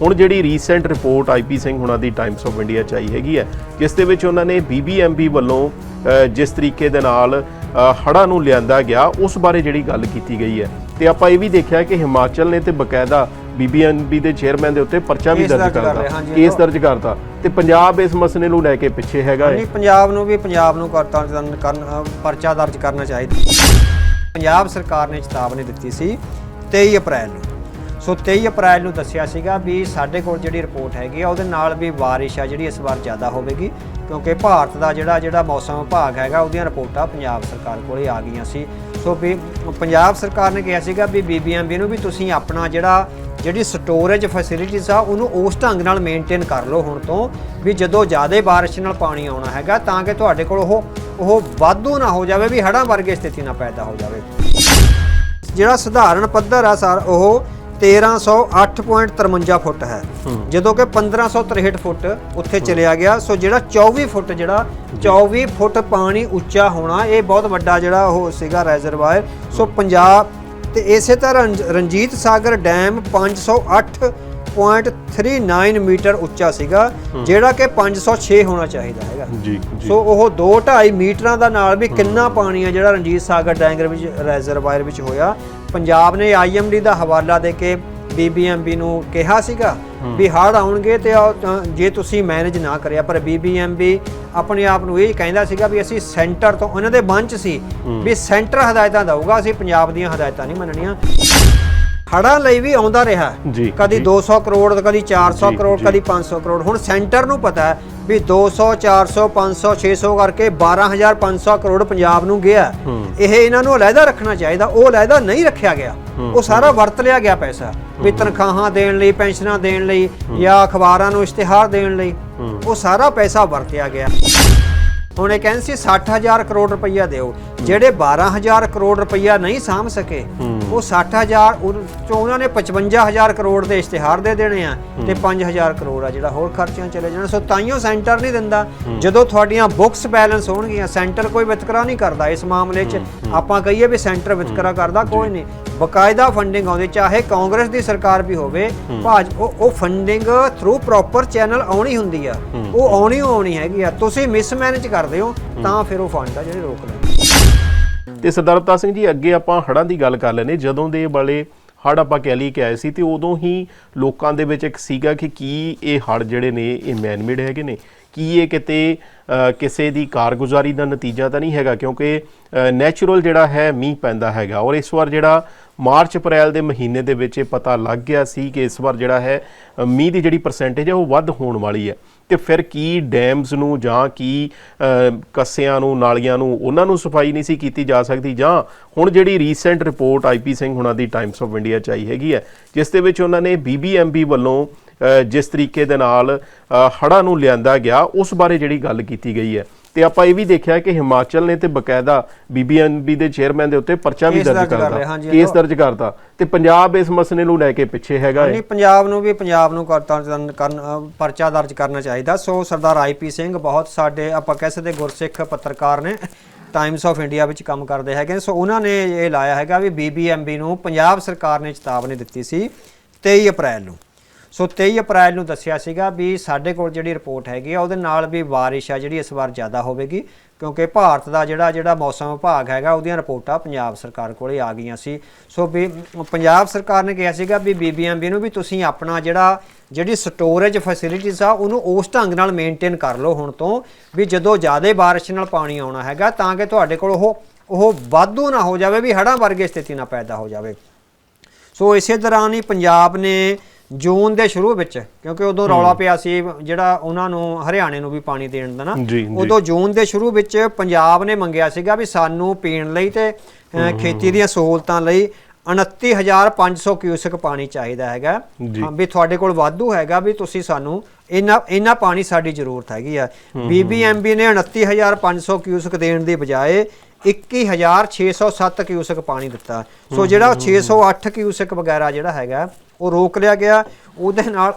ਹੁਣ ਜਿਹੜੀ recent report IP Singh ਹੁਣਾਂ ਦੀ ਟਾਈਮਸ ਆਫ ਇੰਡੀਆ ਚ ਆਈ ਹੈਗੀ ਹੈ ਜਿਸ ਦੇ ਵਿੱਚ ਉਹਨਾਂ ਨੇ ਬੀਬੀਐਮਬੀ ਵੱਲੋਂ ਜਿਸ ਤਰੀਕੇ ਦੇ ਨਾਲ ਹੜਾ ਨੂੰ ਲਿਆਂਦਾ ਗਿਆ ਉਸ ਬਾਰੇ ਜਿਹੜੀ ਗੱਲ ਕੀਤੀ ਗਈ ਹੈ। ਤੇ ਆਪਾਂ ਇਹ ਵੀ ਦੇਖਿਆ ਕਿ ਹਿਮਾਚਲ ਨੇ ਤੇ ਬਕਾਇਦਾ ਬੀਬੀਐਮਬੀ ਦੇ ਚੇਅਰਮੈਨ ਦੇ ਉੱਤੇ ਪਰਚਾ ਵੀ ਦਰਜ ਦਰਜ ਕਰ ਕਰਤਾ ਕੇਸ ਦਰਜ ਕਰਤਾ। ਤੇ ਪੰਜਾਬ ਇਸ ਮਸਲੇ ਨੂੰ ਲੈ ਕੇ ਪਿੱਛੇ ਹੈਗਾ ਹੈ ਨਹੀਂ ਪੰਜਾਬ ਨੂੰ ਵੀ ਪੰਜਾਬ ਨੂੰ ਕਰਤਾ ਕਰਨ ਪਰਚਾ ਦਰਜ ਕਰਨਾ ਚਾਹੀਦਾ। ਪੰਜਾਬ ਸਰਕਾਰ ਨੇ ਚੇਤਾਵਨੀ ਦਿੱਤੀ ਸੀ 23 ਅਪ੍ਰੈਲ ਨੂੰ। ਸੋ 23 ਅਪ੍ਰੈਲ ਨੂੰ ਦੱਸਿਆ ਸੀਗਾ ਵੀ ਸਾਡੇ ਕੋਲ ਜਿਹੜੀ ਰਿਪੋਰਟ ਹੈਗੀ ਆ, ਉਹਦੇ ਨਾਲ ਵੀ ਬਾਰਿਸ਼ ਆ ਜਿਹੜੀ ਇਸ ਵਾਰ ਜ਼ਿਆਦਾ ਹੋਵੇਗੀ, ਕਿਉਂਕਿ ਭਾਰਤ ਦਾ ਜਿਹੜਾ ਜਿਹੜਾ ਮੌਸਮ ਵਿਭਾਗ ਹੈਗਾ, ਉਹਦੀਆਂ ਰਿਪੋਰਟਾਂ ਪੰਜਾਬ ਸਰਕਾਰ ਕੋਲੇ ਆ ਗਈਆਂ ਸੀ। ਸੋ ਵੀ ਪੰਜਾਬ ਸਰਕਾਰ ਨੇ ਕਿਹਾ ਸੀਗਾ ਵੀ ਬੀਬੀਐਮਬੀ ਨੂੰ ਵੀ ਤੁਸੀਂ ਆਪਣਾ ਜਿਹੜਾ, ਜਿਹੜੀ ਸਟੋਰੇਜ ਫੈਸਿਲਿਟੀਜ਼ ਆ, ਉਹਨੂੰ ਉਸ ਢੰਗ ਨਾਲ ਮੇਨਟੇਨ ਕਰ ਲਓ ਹੁਣ ਤੋਂ, ਵੀ ਜਦੋਂ ਜ਼ਿਆਦਾ ਬਾਰਿਸ਼ ਨਾਲ ਪਾਣੀ ਆਉਣਾ ਹੈਗਾ, ਤਾਂ ਕਿ ਤੁਹਾਡੇ ਕੋਲ ਉਹ ਉਹ ਵਾਧੂ ਨਾ ਹੋ ਜਾਵੇ, ਵੀ ਹੜ੍ਹਾਂ ਵਰਗੇ ਸਥਿਤੀ ਨਾ ਪੈਦਾ ਹੋ ਜਾਵੇ। ਜਿਹੜਾ ਸਧਾਰਨ ਪੱਧਰ ਆ ਸਰ, ਉਹ 1308.53 ਫੁੱਟ ਹੈ। ਜਦੋਂ ਕਿ 1563 ਫੁੱਟ ਉੱਥੇ ਚਲਿਆ ਗਿਆ। ਸੋ ਜਿਹੜਾ 24 ਫੁੱਟ ਜਿਹੜਾ 24 ਫੁੱਟ ਪਾਣੀ ਉੱਚਾ ਹੋਣਾ ਇਹ ਬਹੁਤ ਵੱਡਾ ਜਿਹੜਾ ਉਹ ਸੀਗਾ ਰੈਜ਼ਰਵਾਇਰ ਸੋ ਪੰਜਾਬ ਤੇ ਇਸੇ ਤਰ੍ਹਾਂ ਰਣਜ- ਰਣਜੀਤ ਸਾਗਰ ਡੈਮ 508.39 ਮੀਟਰ ਉੱਚਾ ਸੀਗਾ ਜਿਹੜਾ ਕਿ 506 ਹੋਣਾ ਚਾਹੀਦਾ ਹੈਗਾ। ਜੀ ਜੀ। ਸੋ ਉਹ 2.5 ਮੀਟਰਾਂ ਦਾ ਨਾਲ ਵੀ ਕਿੰਨਾ ਪਾਣੀ ਆ ਜਿਹੜਾ ਰਣਜੀਤ ਸਾਗਰ ਡੈਂਗਰ ਵਿੱਚ ਰੈਜ਼ਰਵਾਇਰ ਵਿੱਚ ਹੋਇਆ। ਪੰਜਾਬ ਨੇ ਆਈਐਮਡੀ ਦਾ ਹਵਾਲਾ ਦੇ ਕੇ ਬੀਬੀਐਮਬੀ ਨੂੰ ਕਿਹਾ ਸੀਗਾ ਵੀ ਹੜ੍ਹ ਆਉਣਗੇ ਤੇ ਜੇ ਤੁਸੀਂ ਮੈਨੇਜ ਨਾ ਕਰਿਆ ਪਰ ਬੀਬੀਐਮਬੀ ਆਪਣੇ ਆਪ ਨੂੰ ਇਹ ਕਹਿੰਦਾ ਸੀਗਾ ਵੀ ਅਸੀਂ ਸੈਂਟਰ ਤੋਂ ਉਹਨਾਂ ਦੇ ਮਨ ਚ ਸੀ ਵੀ ਸੈਂਟਰ ਹਦਾਇਤਾਂ ਦਊਗਾ ਅਸੀਂ ਪੰਜਾਬ ਦੀਆਂ ਹਦਾਇਤਾਂ ਨਹੀਂ ਮੰਨਣੀਆਂ। ਹੜ੍ਹਾਂ ਲਈ ਵੀ ਆਉਂਦਾ ਰਿਹਾ। ਜੀ, ਕਦੀ ਜੀ। 200 ਕਰੋੜ ਤੇ ਕਦੀ 400 ਜੀ, ਕਰੋੜ ਜੀ। ਕਦੀ 500 ਕਰੋੜ। ਹੁਣ ਸੈਂਟਰ ਨੂੰ ਪਤਾ ਹੈ ਵੀ 200 400 500 600 ਕਰਕੇ 12500 ਕਰੋੜ ਪੰਜਾਬ ਨੂੰ ਗਿਆ। ਇਹ ਇਹਨਾਂ ਨੂੰ ਅਲੱਗਾ ਰੱਖਣਾ ਚਾਹੀਦਾ। ਉਹ ਅਲੱਗਾ ਨਹੀਂ ਰੱਖਿਆ ਗਿਆ। ਉਹ ਸਾਰਾ ਵਰਤ ਲਿਆ ਗਿਆ ਪੈਸਾ। ਵੀ ਤਨਖਾਹਾਂ ਦੇਣ ਲਈ ਪੈਨਸ਼ਨਾਂ ਦੇਣ ਲਈ ਜਾਂ ਅਖਬਾਰਾਂ ਨੂੰ ਇਸ਼ਤਿਹਾਰ ਦੇਣ ਲਈ। ਉਹ ਸਾਰਾ ਪੈਸਾ ਵਰਤਿਆ ਗਿਆ। ਹੁਣ ਇਹ ਕਹਿੰਦੇ ਸੀ 60000 ਕਰੋੜ ਰੁਪਈਆ ਦਿਓ। ਜਿਹੜੇ 12000 ਕਰੋੜ ਰੁਪਈਆ ਨਹੀਂ ਸਾਂਭ ਸਕੇ ਉਹ 60000 ਉਹ- ਚੋਂ ਉਹਨਾਂ ਨੇ 55000 ਕਰੋੜ ਦੇ ਇਸ਼ਤਿਹਾਰ ਦੇ ਦੇਣੇ ਆ ਤੇ 5000 ਕਰੋੜ ਆ ਜਿਹੜਾ ਹੋਰ ਖਰਚਿਆਂ ਚਲੇ ਜਾਣਾ। ਸੋ ਤਾਈਓ ਸੈਂਟਰ ਨਹੀਂ ਦਿੰਦਾ। ਜਦੋਂ ਤੁਹਾਡੀਆਂ ਬੁੱਕਸ ਬੈਲੈਂਸ ਹੋਣਗੀਆਂ ਸੈਂਟਰ ਕੋਈ ਵਿਤਕਰਾ ਨਹੀਂ ਕਰਦਾ ਇਸ ਮਾਮਲੇ 'ਚ। ਆਪਾਂ ਕਹੀਏ ਵੀ ਸੈਂਟਰ ਵਿਤਕਰਾ ਕਰਦਾ ਕੋਈ ਨਹੀਂ। ਬਕਾਇਦਾ ਫੰਡਿੰਗ ਆਉਂਦੀ ਚਾਹੇ ਕਾਂਗਰਸ ਦੀ ਸਰਕਾਰ ਵੀ ਹੋਵੇ ਭਾਜ ਉਹ ਫੰਡਿੰਗ ਥਰੂ ਪ੍ਰੋਪਰ ਚੈਨਲ ਆਉਣੀ ਹੁੰਦੀ ਆ। ਉਹ ਆਉਣੀ ਆਉਣੀ ਹੈਗੀ ਆ। ਤੁਸੀਂ ਮਿਸਮੈਨੇਜ ਕਰਦੇ ਹੋ ਤਾਂ ਫਿਰ ਉਹ ਫੰਡ ਆ ਜਿਹੜੇ ਰੋਕ ਲੈਂਦੇ ਤੇ ਸਰਦਾਰ ਅਵਤਾਰ ਸਿੰਘ ਜੀ ਅੱਗੇ ਆਪਾਂ ਹੜ੍ਹਾਂ ਦੀ ਗੱਲ ਕਰ ਲੈਨੇ ਜਦੋਂ ਦੇ ਵਾਲੇ ਹੜ੍ਹ ਆਪਾਂ ਕਹਿ ਲਈ ਕਿ ਆਏ ਸੀ ਤੇ ਉਦੋਂ ਹੀ ਲੋਕਾਂ ਦੇ ਵਿੱਚ ਇੱਕ ਸੀਗਾ ਕਿ ਕੀ ਇਹ ਹੜ੍ਹ ਜਿਹੜੇ ਨੇ ਇਹ ਮੈਨਮੇਡ ਹੈਗੇ ਨੇ। ਕੀ ਇਹ ਕਿਤੇ ਕਿਸੇ ਦੀ ਕਾਰਗੁਜ਼ਾਰੀ ਦਾ ਨਤੀਜਾ ਤਾਂ ਨਹੀਂ ਹੈਗਾ? ਕਿਉਂਕਿ ਨੈਚੁਰਲ ਜਿਹੜਾ ਹੈ ਮੀਂਹ ਪੈਂਦਾ ਹੈਗਾ। ਔਰ ਇਸ ਵਾਰ ਜਿਹੜਾ ਮਾਰਚ ਅਪ੍ਰੈਲ ਦੇ ਮਹੀਨੇ ਦੇ ਵਿੱਚ ਇਹ ਪਤਾ ਲੱਗ ਗਿਆ ਸੀ ਕਿ ਇਸ ਵਾਰ ਜਿਹੜਾ ਹੈ ਮੀਂਹ ਦੀ ਜਿਹੜੀ ਪਰਸੈਂਟੇਜ ਹੈ ਉਹ ਵੱਧ ਹੋਣ ਵਾਲੀ ਹੈ। ਤੇ ਫਿਰ ਕੀ ਡੈਮਸ ਨੂੰ ਜਾਂ ਕੀ ਕੱਸਿਆਂ ਨੂੰ, ਨਾਲੀਆਂ ਨੂੰ, ਉਹਨਾਂ ਨੂੰ ਸਫ਼ਾਈ ਨਹੀਂ ਸੀ ਕੀਤੀ ਜਾ ਸਕਦੀ? ਜਾਂ ਹੁਣ ਜਿਹੜੀ ਰੀਸੈਂਟ ਰਿਪੋਰਟ ਆਈਪੀ ਸਿੰਘ ਹੁਣਾਂ ਦੀ ਟਾਈਮਸ ਆਫ ਇੰਡੀਆ ਚ ਆਈ ਹੈਗੀ ਹੈ, ਜਿਸ ਦੇ ਵਿੱਚ ਉਹਨਾਂ ਨੇ ਬੀਬੀਐਮਬੀ ਵੱਲੋਂ ਜਿਸ ਤਰੀਕੇ ਦੇ ਨਾਲ ਹੜਾ ਨੂੰ ਲਿਆਂਦਾ ਗਿਆ, ਉਸ ਬਾਰੇ ਜਿਹੜੀ ਗੱਲ ਕੀਤੀ ਗਈ ਹੈ। ਤੇ ਆਪਾਂ ਇਹ ਵੀ ਦੇਖਿਆ ਕਿ ਹਿਮਾਚਲ ਨੇ ਤੇ ਬਕਾਇਦਾ ਬੀਬੀਐਮਬੀ ਦੇ ਚੇਅਰਮੈਨ ਦੇ ਉੱਤੇ ਪਰਚਾ ਵੀ ਦਰਜ ਦਰਜ ਕਰ ਕਰਤਾ। ਲਿਆ, ਹਾਂਜੀ, ਕੇਸ ਦਰਜ ਕਰਤਾ। ਤੇ ਪੰਜਾਬ ਇਸ ਮਸਲੇ ਨੂੰ ਲੈ ਕੇ ਪਿੱਛੇ ਹੈਗਾ ਹੈ ਨਹੀਂ ਪੰਜਾਬ ਨੂੰ ਵੀ ਪੰਜਾਬ ਨੂੰ ਕਰਤਾ ਕਰਨ ਪਰਚਾ ਦਰਜ ਕਰਨਾ ਚਾਹੀਦਾ। ਸੋ ਸਰਦਾਰ ਆਈਪੀ ਸਿੰਘ ਬਹੁਤ ਸਾਡੇ ਆਪਾਂ ਕਹਿ ਸਕਦੇ ਗੁਰਸਿੱਖ ਪੱਤਰਕਾਰ ਨੇ ਟਾਈਮਸ ਆਫ ਇੰਡੀਆ ਵਿੱਚ ਕੰਮ ਕਰਦੇ ਹੈਗੇ ਸੋ ਉਹਨਾਂ ਨੇ ਇਹ ਲਾਇਆ ਹੈਗਾ ਵੀ ਬੀਬੀਐਮਬੀ ਨੂੰ ਪੰਜਾਬ ਸਰਕਾਰ ਨੇ ਚੇਤਾਵਨੀ ਦਿੱਤੀ ਸੀ 23 ਅਪ੍ਰੈਲ ਨੂੰ। ਸੋ 23 ਅਪ੍ਰੈਲ ਨੂੰ ਦੱਸਿਆ ਸੀਗਾ ਵੀ ਸਾਡੇ ਕੋਲ ਜਿਹੜੀ ਰਿਪੋਰਟ ਹੈਗੀ ਆ, ਉਹਦੇ ਨਾਲ ਵੀ ਬਾਰਿਸ਼ ਆ ਜਿਹੜੀ ਇਸ ਵਾਰ ਜ਼ਿਆਦਾ ਹੋਵੇਗੀ, ਕਿਉਂਕਿ ਭਾਰਤ ਦਾ ਜਿਹੜਾ ਜਿਹੜਾ ਮੌਸਮ ਵਿਭਾਗ ਹੈਗਾ, ਉਹਦੀਆਂ ਰਿਪੋਰਟਾਂ ਪੰਜਾਬ ਸਰਕਾਰ ਕੋਲੇ ਆ ਗਈਆਂ ਸੀ। ਸੋ ਵੀ ਪੰਜਾਬ ਸਰਕਾਰ ਨੇ ਕਿਹਾ ਸੀਗਾ ਵੀ ਬੀਬੀਐਮਬੀ ਨੂੰ ਵੀ ਤੁਸੀਂ ਆਪਣਾ ਜਿਹੜਾ ਜਿਹੜੀ ਸਟੋਰੇਜ ਫੈਸਿਲਿਟੀਜ਼ ਆ, ਉਹਨੂੰ ਉਸ ਢੰਗ ਨਾਲ ਮੇਨਟੇਨ ਕਰ ਲਓ ਹੁਣ ਤੋਂ, ਵੀ ਜਦੋਂ ਜ਼ਿਆਦਾ ਬਾਰਿਸ਼ ਨਾਲ ਪਾਣੀ ਆਉਣਾ ਹੈਗਾ, ਤਾਂ ਕਿ ਤੁਹਾਡੇ ਕੋਲ ਉਹ ਉਹ ਵਾਧੂ ਨਾ ਹੋ ਜਾਵੇ, ਵੀ ਹੜ੍ਹਾਂ ਵਰਗੇ ਸਥਿਤੀ ਨਾ ਪੈਦਾ ਹੋ ਜਾਵੇ। ਸੋ ਇਸੇ ਦੌਰਾਨ ਹੀ ਪੰਜਾਬ ਨੇ ਜੂਨ ਦੇ ਸ਼ੁਰੂ ਵਿੱਚ ਕਿਉਂਕਿ ਉਦੋਂ ਰੌਲਾ ਪਿਆ ਸੀ ਜਿਹੜਾ ਉਹਨਾਂ ਨੂੰ ਹਰਿਆਣੇ ਨੂੰ ਵੀ ਪਾਣੀ ਦੇਣ ਦਾ ਨਾ। ਉਦੋਂ ਜੂਨ ਦੇ ਸ਼ੁਰੂ ਵਿੱਚ ਪੰਜਾਬ ਨੇ ਮੰਗਿਆ ਸੀਗਾ ਵੀ ਸਾਨੂੰ ਪੀਣ ਲਈ ਤੇ ਖੇਤੀ ਦੀਆਂ ਸਹੂਲਤਾਂ ਲਈ 29500 ਕਿਊਸਕ ਪਾਣੀ ਚਾਹੀਦਾ ਹੈਗਾ। ਵੀ ਤੁਹਾਡੇ ਕੋਲ ਵਾਧੂ ਹੈਗਾ ਵੀ ਤੁਸੀਂ ਸਾਨੂੰ ਇੰਨਾ ਇੰਨਾ ਪਾਣੀ ਸਾਡੀ ਜ਼ਰੂਰਤ ਹੈਗੀ ਆ। ਬੀਬੀਐਮਬੀ ਨੇ 29500 ਕਿਊਸਕ ਦੇਣ ਦੀ ਬਜਾਏ 21607 ਕਿਊਸਕ ਪਾਣੀ ਦਿੱਤਾ। ਸੋ ਜਿਹੜਾ 608 ਕਿਊਸਕ ਵਗੈਰਾ ਜਿਹੜਾ ਹੈਗਾ ਉਹ ਰੋਕ ਲਿਆ ਗਿਆ। ਉਹਦੇ ਨਾਲ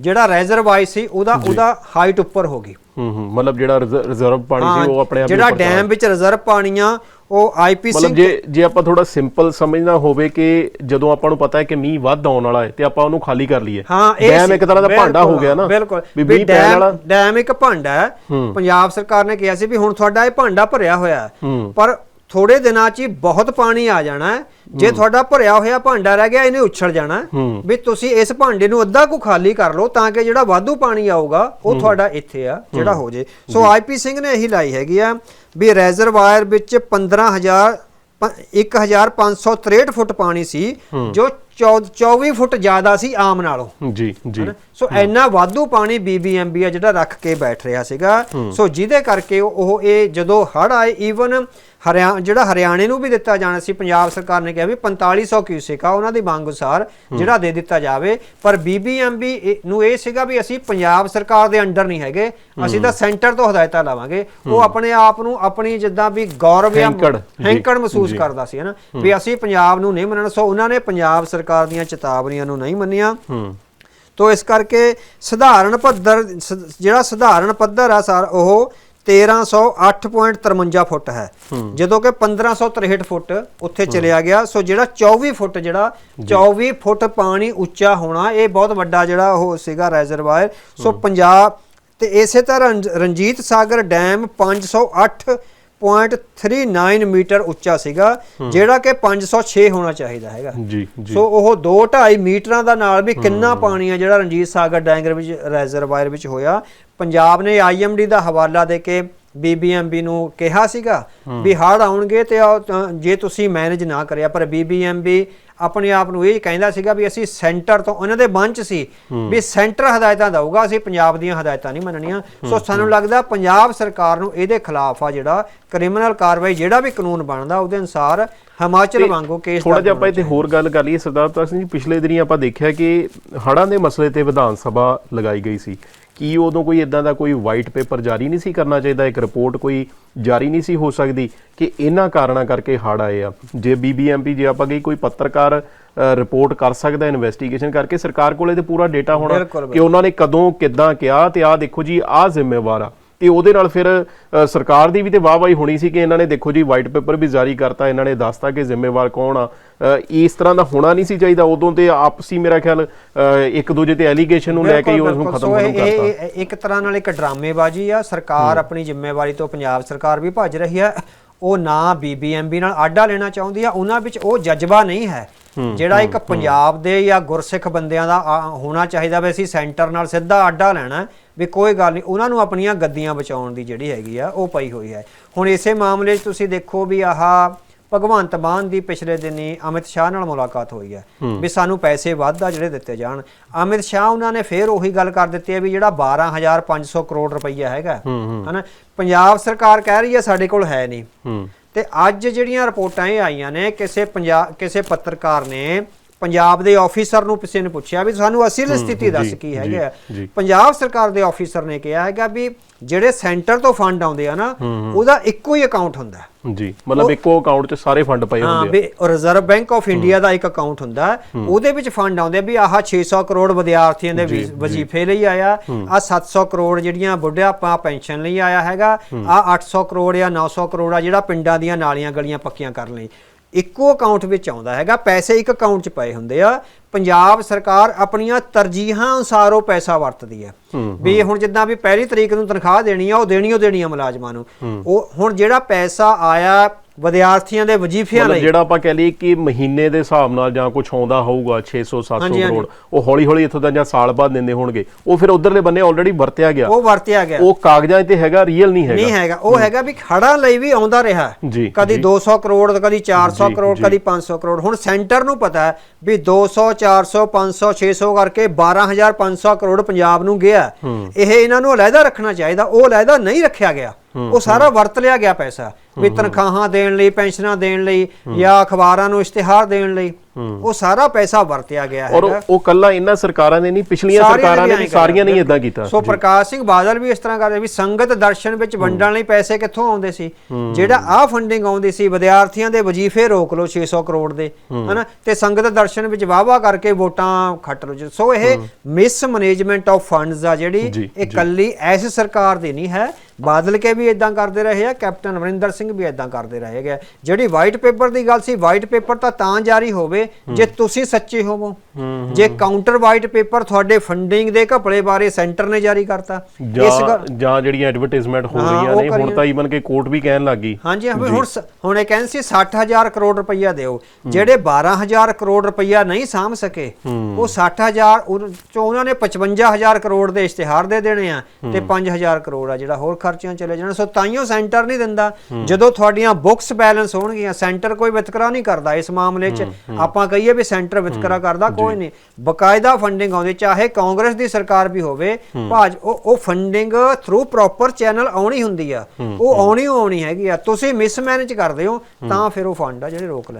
ਜਿਹੜਾ ਰੈਜ਼ਰਵਾਈ ਸੀ ਉਹਦਾ ਉਹਦਾ ਹਾਈਟ ਉੱਪਰ ਹੋ ਗਈ। ਹੂੰ ਹੂੰ ਮਤਲਬ ਜਿਹੜਾ ਰਿਜ਼ਰਵ ਪਾਣੀ ਸੀ ਉਹ ਆਪਣੇ ਆਪ ਜਿਹੜਾ ਡੈਮ ਵਿੱਚ ਰਿਜ਼ਰਵ ਪਾਣੀ ਆ ਉਹ ਆਈਪੀਸੀ ਮਤਲਬ ਜੇ ਜੇ ਆਪਾਂ ਥੋੜਾ ਸਿੰਪਲ ਸਮਝਣਾ ਹੋਵੇ ਕਿ ਜਦੋਂ ਆਪਾਂ ਨੂੰ ਪਤਾ ਹੈ ਕਿ ਮੀਂਹ ਵੱਧ ਆਉਣ ਵਾਲਾ ਹੈ ਤੇ ਆਪਾਂ ਉਹਨੂੰ ਖਾਲੀ ਕਰ ਲਈਏ। ਹਾਂ ਡੈਮ ਇੱਕ ਤਰ੍ਹਾਂ ਦਾ ਭਾਂਡਾ ਹੋ ਗਿਆ ਨਾ। ਬਿਲਕੁਲ। ਵੀ ਵੀ ਮੀਂਹ ਪੈਣ ਵਾਲਾ। ਡੈਮ ਡੈਮ ਇੱਕ ਭਾਂਡਾ ਹੈ। ਪੰਜਾਬ ਸਰਕਾਰ ਨੇ ਕਿਹਾ ਸੀ ਵੀ ਹੁਣ ਤੁਹਾਡਾ ਇਹ ਭਾਂਡਾ ਭਰਿਆ ਹੋਇਆ। ਪਰ ਥੋੜੇ ਦਿਨਾਂ 'ਚ ਹੀ ਬਹੁਤ ਪਾਣੀ ਆ ਜਾਣਾ ਹੈ। ਜੇ ਤੁਹਾਡਾ ਭਰਿਆ ਹੋਇਆ ਭਾਂਡਾ ਰਹਿ ਗਿਆ ਇਹਨੇ ਉੱਛਲ ਜਾਣਾ ਹੈ। ਵੀ ਤੁਸੀਂ ਇਸ ਭਾਂਡੇ ਨੂੰ ਅੱਧਾ ਕੁ ਖਾਲੀ ਕਰ ਲਓ ਤਾਂ ਕਿ ਜਿਹੜਾ ਵਾਧੂ ਪਾਣੀ ਆਊਗਾ ਉਹ ਤੁਹਾਡਾ ਇੱਥੇ ਆ ਜਿਹੜਾ ਹੋ। ਜੇ। ਸੋ ਆਈਪੀ ਸਿੰਘ ਨੇ ਇਹੀ ਲਾਈ ਹੈਗੀ ਆ ਵੀ ਰੈਜ਼ਰਵਾਇਰ ਵਿੱਚ 15000 ਪ- 1563 ਫੁੱਟ ਪਾਣੀ ਸੀ ਜੋ 24 ਫੁੱਟ ਜ਼ਿਆਦਾ ਸੀ ਆਮ ਨਾਲੋਂ। ਜੀ ਜੀ। ਹਨਾ? ਸੋ ਇੰਨਾ ਵਾਧੂ ਪਾਣੀ ਬੀਬੀਐਮਬੀ ਆ ਜਿਹੜਾ ਰੱਖ ਕੇ ਬੈਠ ਰਿਹਾ ਸੀਗਾ। ਸੋ ਜਿਹਦੇ ਕਰਕੇ ਉਹ ਇਹ ਜਦੋਂ ਹੜ ਆਏ ਈਵਨ ਹਰਿਆਣਾ ਜਿਹੜਾ ਹਰਿਆਣੇ ਨੂੰ ਵੀ ਦਿੱਤਾ ਜਾਣਾ ਸੀ ਪੰਜਾਬ ਸਰਕਾਰ ਨੇ ਕਿਹਾ ਵੀ 4500 ਕਿਊਸੇਕ ਆ ਉਹਨਾਂ ਦੀ ਮੰਗ ਅਨੁਸਾਰ ਜਿਹੜਾ ਦੇ ਦਿੱਤਾ ਜਾਵੇ। ਪਰ ਬੀਬੀਐਮਬੀ ਨੂੰ ਇਹ ਸੀਗਾ ਵੀ ਅਸੀਂ ਪੰਜਾਬ ਸਰਕਾਰ ਦੇ ਅੰਡਰ ਨਹੀਂ ਹੈਗੇ ਅਸੀਂ ਤਾਂ ਸੈਂਟਰ ਤੋਂ ਹਦਾਇਤਾਂ ਲਾਵਾਂਗੇ। ਉਹ ਆਪਣੇ ਆਪ ਨੂੰ ਆਪਣੀ ਜਿੱਦਾਂ ਵੀ ਗੌਰਵ ਜਾਂ ਹੈਂਕੜ, ਮਹਿਸੂਸ। ਕਰਦਾ ਸੀ ਹਨਾ ਵੀ ਅਸੀਂ ਪੰਜਾਬ ਨੂੰ ਨਹੀਂ ਮੰਨਣਾ ਸੋ ਉਹਨਾਂ ਨੇ ਪੰਜਾਬ ਸਰਕਾਰ ਦੀਆਂ ਚੇਤਾਵਨੀਆਂ ਨੂੰ ਨਹੀਂ ਮੰਨਿਆ। ਹੂੰ। ਤੋ ਇਸ ਕਰਕੇ ਸਧਾਰਨ ਪੱਧਰ ਜਿਹੜਾ ਸਧਾਰਨ ਪੱਧਰ ਆ ਸਰ ਉਹ 1308.53 ਫੁੱਟ ਹੈ। ਜਦੋਂ ਕਿ 1563 ਫੁੱਟ ਉੱਥੇ ਚਲਿਆ ਗਿਆ। ਸੋ ਜਿਹੜਾ 24 ਫੁੱਟ ਜਿਹੜਾ 24 ਫੁੱਟ ਪਾਣੀ ਉੱਚਾ ਹੋਣਾ ਇਹ ਬਹੁਤ ਵੱਡਾ ਜਿਹੜਾ ਉਹ ਸੀਗਾ ਰੈਜ਼ਰਵਾਇਰ ਸੋ ਪੰਜਾਬ ਤੇ ਇਸੇ ਤਰ੍ਹਾਂ ਰਣਜ- ਰਣਜੀਤ ਸਾਗਰ ਡੈਮ 508.39 ਮੀਟਰ ਉੱਚਾ ਸੀਗਾ ਜਿਹੜਾ ਕਿ 506 ਹੋਣਾ ਚਾਹੀਦਾ ਹੈਗਾ। ਜੀ ਜੀ। ਸੋ ਉਹ 2.5 ਮੀਟਰਾਂ ਦਾ ਨਾਲ ਵੀ ਕਿੰਨਾ ਪਾਣੀ ਆ ਜਿਹੜਾ ਰਣਜੀਤ ਸਾਗਰ ਡੈਂਗਰ ਵਿੱਚ ਰੈਜ਼ਰਵਾਇਰ ਵਿੱਚ ਹੋਇਆ। ਪੰਜਾਬ ਨੇ ਆਈਐਮਡੀ ਦਾ ਹਵਾਲਾ ਦੇ ਕੇ ਬੀਬੀਐਮਬੀ ਨੂੰ ਕਿਹਾ ਸੀਗਾ ਵੀ ਹੜ੍ਹ ਆਉਣਗੇ ਤੇ ਜੇ ਤੁਸੀਂ ਮੈਨੇਜ ਨਾ ਕਰਿਆ ਪਰ ਬੀਬੀਐਮਬੀ ਆਪਣੇ ਆਪ ਨੂੰ ਇਹ ਕਹਿੰਦਾ ਸੀਗਾ ਵੀ ਅਸੀਂ ਸੈਂਟਰ ਤੋਂ ਉਹਨਾਂ ਦੇ ਮਨ ਚ ਸੀ ਵੀ ਸੈਂਟਰ ਹਦਾਇਤਾਂ ਦਊਗਾ ਅਸੀਂ ਪੰਜਾਬ ਦੀਆਂ ਹਦਾਇਤਾਂ ਨਹੀਂ ਮੰਨਣੀਆਂ। ਸੋ ਸਾਨੂੰ ਲੱਗਦਾ ਪੰਜਾਬ ਸਰਕਾਰ ਨੂੰ ਇਹਦੇ ਖਿਲਾਫ ਆ ਜਿਹੜਾ ਕ੍ਰਿਮੀਨਲ ਕਾਰਵਾਈ ਜਿਹੜਾ ਵੀ ਕਾਨੂੰਨ ਬਣਦਾ ਉਹਦੇ ਅਨੁਸਾਰ ਹਿਮਾਚਲ ਵਾਂਗੂ ਕੇਸ ਥੋੜਾ ਜਿਹਾ ਆਪਾਂ ਇੱਥੇ ਹੋਰ ਗੱਲ ਕਰ ਲਈਏ ਸਰਦਾਰ ਸਿੰਘ ਜੀ ਪਿਛਲੇ ਦਿਨੀ ਆਪਾਂ ਦੇਖਿਆ ਕਿ ਹੜ੍ਹਾਂ ਦੇ ਮਸਲੇ ਤੇ ਵਿਧਾਨ ਸਭਾ ਲਗਾਈ ਗਈ ਸੀ। ਕੀ ਉਦੋਂ ਕੋਈ ਇਦਾਂ ਦਾ ਕੋਈ ਵਾਈਟ ਪੇਪਰ ਜਾਰੀ ਨਹੀਂ ਸੀ ਕਰਨਾ ਚਾਹੀਦਾ? ਇੱਕ ਰਿਪੋਰਟ ਕੋਈ ਜਾਰੀ ਨਹੀਂ ਸੀ ਹੋ ਸਕਦੀ ਕਿ ਇਹਨਾਂ ਕਾਰਨਾਂ ਕਰਕੇ ਹੜ੍ਹ ਆਏ ਆ? ਜੇ ਬੀਬੀਐਮਪੀ ਜੇ ਆਪਾਂ ਗਈ ਕੋਈ ਪੱਤਰਕਾਰ ਰਿਪੋਰਟ ਕਰ ਸਕਦਾ ਇਨਵੈਸਟੀਗੇਸ਼ਨ ਕਰਕੇ ਸਰਕਾਰ ਕੋਲੇ ਤੇ ਪੂਰਾ ਡੇਟਾ ਹੋਣਾ ਕਿ ਉਹਨਾਂ ਨੇ ਕਦੋਂ ਕਿੱਦਾਂ ਕਿਹਾ ਤੇ ਆਹ ਦੇਖੋ ਜੀ ਆਹ ਜ਼ਿੰਮੇਵਾਰ ਆ। ਤੇ ਉਹਦੇ ਨਾਲ ਫਿਰ ਸਰਕਾਰ ਦੀ ਵੀ ਤੇ ਵਾਹਵਾਹੀ ਹੋਣੀ ਸੀ ਕਿ ਇਹਨਾਂ ਨੇ ਦੇਖੋ ਜੀ ਵਾਈਟ ਪੇਪਰ ਵੀ ਜਾਰੀ ਕਰਤਾ ਇਹਨਾਂ ਨੇ ਦੱਸਤਾ ਕਿ ਜ਼ਿੰਮੇਵਾਰ ਕੌਣ ਆ। ਇਸ ਤਰ੍ਹਾਂ ਦਾ ਹੋਣਾ ਨਹੀਂ ਸੀ ਚਾਹੀਦਾ। ਉਦੋਂ ਤੇ ਆਪਸੀ ਮੇਰਾ ਖਿਆਲ ਇੱਕ ਦੂਜੇ ਤੇ ਐਲੀਗੇਸ਼ਨ ਨੂੰ ਲੈ ਕੇ ਹੀ ਉਸ ਨੂੰ ਖਤਮ ਇਹ- ਕਰਤਾ ਇੱਕ ਤਰ੍ਹਾਂ ਨਾਲ ਇੱਕ ਡਰਾਮੇਬਾਜ਼ੀ ਆ। ਸਰਕਾਰ ਆਪਣੀ ਜ਼ਿੰਮੇਵਾਰੀ ਤੋਂ ਪੰਜਾਬ ਸਰਕਾਰ ਵੀ ਭੱਜ ਰਹੀ ਹੈ। ਉਹ ਨਾ ਬੀਬੀਐਮਬੀ ਨਾਲ ਆਡਾ ਲੈਣਾ ਚਾਹੁੰਦੀ ਆ। ਉਹਨਾਂ ਵਿੱਚ ਉਹ ਜਜ਼ਬਾ ਨਹੀਂ ਹੈ। ਜਿਹੜਾ ਇੱਕ ਪੰਜਾਬ ਦੇ ਜਾਂ ਗੁਰਸਿੱਖ ਬੰਦਿਆਂ ਦਾ ਹੋਣਾ ਚਾਹੀਦਾ ਵੀ ਅਸੀਂ ਸੈਂਟਰ ਨਾਲ ਸਿੱਧਾ ਆਡਾ ਲੈਣਾ ਵੀ ਕੋਈ ਗੱਲ ਨਹੀਂ ਉਹਨਾਂ ਨੂੰ ਆਪਣੀਆਂ ਗੱਦੀਆਂ ਬਚਾਉਣ ਦੀ ਜਿਹੜੀ ਹੈਗੀ ਆ ਉਹ ਪਈ ਹੋਈ ਹੈ। ਹੁਣ ਇਸੇ ਮਾਮਲੇ 'ਚ ਤੁਸੀਂ ਦੇਖੋ ਵੀ ਆਹ ਭਗਵੰਤ ਮਾਨ ਦੀ ਪਿਛਲੇ ਦਿਨੀ ਅਮਿਤ ਸ਼ਾਹ ਨਾਲ ਮੁਲਾਕਾਤ ਹੋਈ ਹੈ ਵੀ ਸਾਨੂੰ ਪੈਸੇ ਵੱਧ ਜਿਹੜੇ ਦਿੱਤੇ ਜਾਣ। ਅਮਿਤ ਸ਼ਾਹ ਉਹਨਾਂ ਨੇ ਫੇਰ ਉਹੀ ਗੱਲ ਕਰ ਦਿੱਤੀ ਹੈ ਵੀ ਜਿਹੜਾ 12500 ਕਰੋੜ ਰੁਪਈਆ ਹੈਗਾ ਹਨਾ ਪੰਜਾਬ ਸਰਕਾਰ ਕਹਿ ਰਹੀ ਹੈ ਸਾਡੇ ਕੋਲ ਹੈ ਨਹੀਂ। ਤੇ ਅੱਜ ਜਿਹੜੀਆਂ ਰਿਪੋਰਟਾਂ ਇਹ ਆਈਆਂ ਨੇ ਕਿਸੇ ਪੰਜਾਬ ਕਿਸੇ ਪੱਤਰਕਾਰ ਨੇ ਪੰਜਾਬ ਦੇ ਆਫੀਸਰ ਨੂੰ ਕਿਸੇ ਨੇ ਪੁੱਛਿਆ ਵੀ ਸਾਨੂੰ ਅਸਲ ਸਥਿਤੀ ਦੱਸ ਕੀ ਹੈਗਾ। ਪੰਜਾਬ ਸਰਕਾਰ ਦੇ ਆਫੀਸਰ ਨੇ ਕਿਹਾ ਹੈਗਾ ਵੀ ਜਿਹੜੇ ਸੈਂਟਰ ਤੋਂ ਫੰਡ ਆਉਂਦੇ ਆ ਨਾ ਉਹਦਾ ਇੱਕੋ ਹੀ ਅਕਾਊਂਟ ਹੁੰਦਾ ਹੈ। ਜੀ ਮਤਲਬ ਇੱਕੋ ਅਕਾਊਂਟ 'ਚ ਸਾਰੇ ਫੰਡ ਪਏ ਹਾਂ ਹੁੰਦੇ ਆ। ਵੀ ਰਿਜ਼ਰਵ ਬੈਂਕ ਆਫ ਇੰਡੀਆ ਦਾ ਇੱਕ ਅਕਾਊਂਟ ਹੁੰਦਾ ਹੈ। ਉਹਦੇ ਵਿੱਚ ਫੰਡ ਆਉਂਦੇ ਆ ਵੀ ਆਹ 600 ਕਰੋੜ ਵਿਦਿਆਰਥੀਆਂ ਦੇ ਵਜ਼ੀਫੇ ਲਈ ਆਇਆ। ਆ 700 ਕਰੋੜ ਜਿਹੜੀਆਂ ਬੁੱਢਾਪਾ ਪੈਨਸ਼ਨ ਲਈ ਆਇਆ ਹੈਗਾ। ਆ 800 ਕਰੋੜ ਜਾਂ 900 ਕਰੋੜ ਆ ਜਿਹੜਾ ਪਿੰਡਾਂ ਦੀਆਂ ਨਾਲੀਆਂ ਗਲੀਆਂ ਪੱਕੀਆਂ ਕਰਨ ਲਈ। ਇੱਕੋ ਅਕਾਊਂਟ ਵਿੱਚ ਆਉਂਦਾ ਹੈਗਾ ਪੈਸੇ ਇੱਕ ਅਕਾਊਂਟ 'ਚ ਪਏ ਹੁੰਦੇ ਆ। ਪੰਜਾਬ ਸਰਕਾਰ ਆਪਣੀਆਂ ਤਰਜੀਹਾਂ ਅਨੁਸਾਰ ਉਹ ਪੈਸਾ ਵਰਤਦੀ ਹੈ। ਵੀ ਹੁਣ ਜਿੱਦਾਂ ਵੀ ਪਹਿਲੀ ਤਰੀਕ ਨੂੰ ਤਨਖਾਹ ਦੇਣੀ ਆ ਉਹ ਦੇਣੀ ਓ ਦੇਣੀ ਆ ਮੁਲਾਜ਼ਮਾਂ ਨੂੰ। ਉਹ ਹੁਣ ਜਿਹੜਾ ਪੈਸਾ ਆਇਆ ਵਿਦਿਆਰਥੀਆਂ ਦੇ ਵਜ਼ੀਫਿਆਂ ਲਈ। ਜਿਹੜਾ ਆਪਾਂ ਕਹਿ ਲਈਏ ਕਿ ਮਹੀਨੇ ਦੇ ਹਿਸਾਬ ਨਾਲ ਜਾਂ ਕੁਝ ਆਉਂਦਾ ਹੋਊਗਾ 600 700 ਹਾਂਜੀ, ਹਾਂਜੀ। ਕਰੋੜ ਉਹ ਹੌਲੀ ਹੌਲੀ ਇੱਥੋਂ ਦਾ ਜਾਂ ਸਾਲ ਬਾਅਦ ਦਿੰਦੇ ਹੋਣਗੇ। ਉਹ ਫਿਰ ਉਧਰਲੇ ਬੰਨੇ ਆਲਰੇਡੀ ਵਰਤਿਆ ਗਿਆ। ਉਹ ਵਰਤਿਆ ਗਿਆ। ਉਹ ਕਾਗਜ਼ਾਂ 'ਤੇ ਹੈਗਾ ਰੀਅਲ ਨਹੀਂ ਨਹੀਂ ਹੈਗਾ। ਹੈਗਾ ਉਹ ਹੈਗਾ ਵੀ ਖੜਾ ਲਈ ਵੀ ਆਉਂਦਾ ਰਿਹਾ। ਕਦੀ ਜੀ। 200 ਕਰੋੜ ਕਦੀ 400 ਜੀ, ਕਰੋੜ। ਕਦੀ 500 ਕਰੋੜ। ਹੁਣ ਸੈਂਟਰ ਨੂੰ ਪਤਾ ਵੀ 200 400 500 600 ਕਰਕੇ 12500 ਕਰੋੜ ਪੰਜਾਬ ਨੂੰ ਗਿਆ। ਇਹ ਇਹਨਾਂ ਨੂੰ ਅਲੱਗਾ ਰੱਖਣਾ ਚਾਹੀਦਾ। ਉਹ ਅਲੱਗਾ ਨਹੀਂ ਰੱਖਿਆ ਗਿਆ। ਉਹ ਸਾਰਾ ਵਰਤ ਲਿਆ ਗਿਆ ਪੈਸਾ ਵੀ ਤਨਖਾਹਾਂ ਦੇਣ ਲਈ ਪੈਨਸ਼ਨਾਂ ਦੇਣ ਲਈ ਜਾਂ ਅਖਬਾਰਾਂ ਨੂੰ ਇਸ਼ਤਿਹਾਰ ਦੇਣ ਲਈ। ਉਹ ਸਾਰਾ ਪੈਸਾ ਵਰਤਿਆ ਗਿਆ ਔਰ ਹੈਗਾ। ਉਹ ਕੱਲਾ ਇਹਨਾਂ ਸਰਕਾਰਾਂ ਨੇ ਨਹੀਂ ਪਿਛਲੀਆਂ ਸਰਕਾਰਾਂ ਨੇ ਵੀ ਸਾਰੀਆਂ ਨੇ ਹੀ ਬਿਲਕੁਲ। ਇਦਾਂ ਕੀਤਾ। ਸੋ ਪ੍ਰਕਾਸ਼ ਸਿੰਘ ਬਾਦਲ ਵੀ ਇਸ ਤਰ੍ਹਾਂ ਕਰਦੇ ਵੀ ਸੰਗਤ ਦਰਸ਼ਨ ਵਿੱਚ ਵੰਡਣ ਲਈ ਪੈਸੇ ਕਿੱਥੋਂ ਆਉਂਦੇ ਸੀ? ਜਿਹੜਾ ਆਹ ਫੰਡਿੰਗ ਆਉਂਦੀ ਸੀ ਵਿਦਿਆਰਥੀਆਂ ਦੇ ਵਜ਼ੀਫੇ ਰੋਕ ਲਓ 600 ਕਰੋੜ ਦੇ ਹਨਾ? ਤੇ ਸੰਗਤ ਦਰਸ਼ਨ ਵਿੱਚ ਵਾਵਾ ਕਰਕੇ ਵੋਟਾਂ ਖੱਟ ਲਓ ਜੀ। ਸੋ ਇਹ ਮਿਸ ਮੈਨੇਜਮੈਂਟ ਆਫ ਫੰਡਸ ਆ ਜਿਹੜੀ ਇਹ ਕੱਲੀ ਐਸ ਸਰਕਾਰ ਦੀ ਨਹੀਂ ਹੈ। ਬਾਦਲ ਕੇ ਵੀ ਇਦਾਂ ਕਰਦੇ ਰਹੇ ਆ ਕੈਪਟਨ ਅਮਰਿੰਦਰ ਸਿੰਘ ਵੀ ਇਦਾਂ ਕਰਦੇ ਰਹੇ ਗਏ ਜਿਹੜੀ ਵਾਈਟ ਪੇਪਰ ਦੀ ਗੱਲ ਸੀ ਵਾਈਟ ਪੇਪਰ ਤਾਂ ਤਾਂ ਜਾਰੀ ਹੋਵੇ ਜੇ ਤੁਸੀਂ ਸੱਚੇ ਹੋਵੋ ਜੇ ਕਾਊਂਟਰ ਵਾਈਟ ਪੇਪਰ ਤੁਹਾਡੇ ਫੰਡਿੰਗ ਦੇ ਘਪਲੇ ਬਾਰੇ ਸੈਂਟਰ ਨੇ ਜਾਰੀ ਕਰਤਾ ਇਸ ਜਾਂ ਜਿਹੜੀਆਂ ਐਡਵਰਟਾਈਜ਼ਮੈਂਟ ਹੋ ਰਹੀਆਂ ਨੇ ਹੁਣ। ਤਾਂ ਈਵਨ ਕਿ ਕੋਰਟ ਵੀ ਕਹਿਣ ਲੱਗ ਹਾਂਜੀ ਹੁਣ ਹੁਣ ਇਹ ਕਹਿੰਦੇ ਸੀ 60000 ਕਰੋੜ ਰੁਪਈਆ ਦਿਓ। ਜਿਹੜੇ 12000 ਕਰੋੜ ਰੁਪਈਆ ਨਹੀਂ ਸਾਂਭ ਸਕੇ ਉਹ 60000 ਉਹ- ਚੋਂ ਉਹਨਾਂ ਨੇ 55000 ਕਰੋੜ ਦੇ ਇਸ਼ਤਿਹਾਰ ਦੇ ਦੇਣੇ ਆ ਤੇ 5000 ਕਰੋੜ ਆ ਜਿਹੜਾ ਹੋਰ ਖਰਚਿਆਂ ਚਲੇ ਜਾਣਾ। ਸੋ ਤਾਈਓ ਸੈਂਟਰ ਨਹੀਂ ਦਿੰਦਾ। ਜਦੋਂ ਤੁਹਾਡੀਆਂ ਬੁੱਕਸ ਬੈਲੈਂਸ ਹੋਣਗੀਆਂ ਸੈਂਟਰ ਕੋਈ ਵਿਤਕਰਾ ਨਹੀਂ ਕਰਦਾ ਇਸ ਮਾਮਲੇ 'ਚ। ਆਪਾਂ ਕਹੀਏ ਵੀ ਸੈਂਟਰ ਵਿਤਕਰਾ ਕਰਦਾ ਕੋਈ ਨਹੀਂ। ਬਕਾਇਦਾ ਫੰਡਿੰਗ ਆਉਂਦੀ ਚਾਹੇ ਕਾਂਗਰਸ ਦੀ ਸਰਕਾਰ ਵੀ ਹੋਵੇ ਭਾਜ ਉਹ ਉਹ ਫੰਡਿੰਗ ਥਰੂ ਪ੍ਰੋਪਰ ਚੈਨਲ ਆਉਣੀ ਹੁੰਦੀ ਆ। ਉਹ ਆਉਣੀ ਆਉਣੀ ਹੈਗੀ ਆ। ਤੁਸੀਂ ਮਿਸਮੈਨੇਜ ਕਰਦੇ ਹੋ ਤਾਂ ਫਿਰ ਉਹ ਫੰਡ ਆ ਜਿਹੜੇ ਰੋਕ ਲੈਂਦੇ